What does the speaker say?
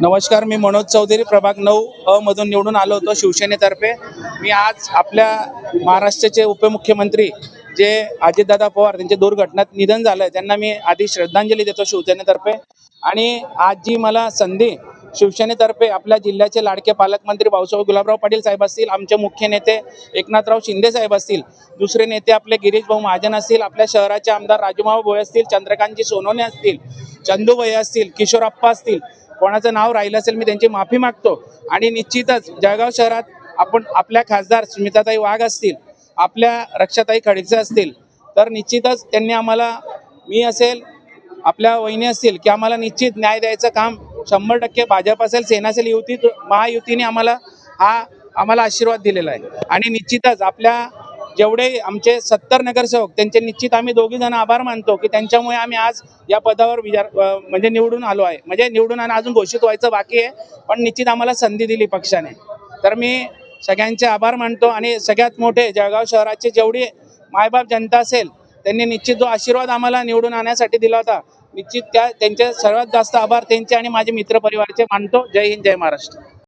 नमस्कार मी मनोज चौधरी प्रभाग नऊ अ मधून निवडून आलो होतो शिवसेनेतर्फे. मी आज आपल्या महाराष्ट्राचे उपमुख्यमंत्री जे अजितदादा पवार त्यांचे दुर्घटनात निधन झालंय त्यांना मी आधी श्रद्धांजली देतो शिवसेनेतर्फे. आणि आज जी मला संधी शिवसेनेतर्फे आपल्या जिल्ह्याचे लाडके पालकमंत्री भाऊसाहेब गुलाबराव पाटील साहेब असतील आमचे मुख्य नेते एकनाथराव शिंदे साहेब असतील दुसरे नेते आपले गिरीश भाऊ महाजन असतील आपल्या शहराचे आमदार राजूभाऊ भोये असतील चंद्रकांतजी सोनवणे असतील चंदूभाई असतील किशोरप्पा असतील कोणाचं नाव राहिलं असेल मी त्यांची माफी मागतो. आणि निश्चितच जळगाव शहरात आपण आपल्या खासदार स्मिताताई वाघ असतील आपल्या रक्षाताई खडसे असतील तर निश्चितच त्यांनी आम्हाला मी असेल आपल्या वहिनी असतील की आम्हाला निश्चित न्याय द्यायचं काम शंभर टक्के भाजप असेल सेना असेल युती महायुतीने आम्हाला हा आम्हाला आशीर्वाद दिलेला आहे. आणि निश्चितच आपल्या जेवढे आमचे सत्तर नगरसेवक त्यांचे निश्चित आम्ही दोघी जण आभार मानतो की त्यांच्यामुळे आम्ही आज या पदावर विचार म्हणजे निवडून आलो आहे. म्हणजे निवडून आणि अजून घोषित व्हायचं बाकी आहे पण निश्चित आम्हाला संधी दिली पक्षाने. तर मी सगळ्यांचे आभार मानतो आणि सगळ्यात मोठे जळगाव शहराचे जेवढी मायबाप जनता असेल त्यांनी निश्चित जो आशीर्वाद आम्हाला निवडून आणण्यासाठी दिला होता निश्चित त्या त्यांचे सर्वात जास्त आभार त्यांचे आणि माझे मित्रपरिवारचे मानतो. जय हिंद जय महाराष्ट्र.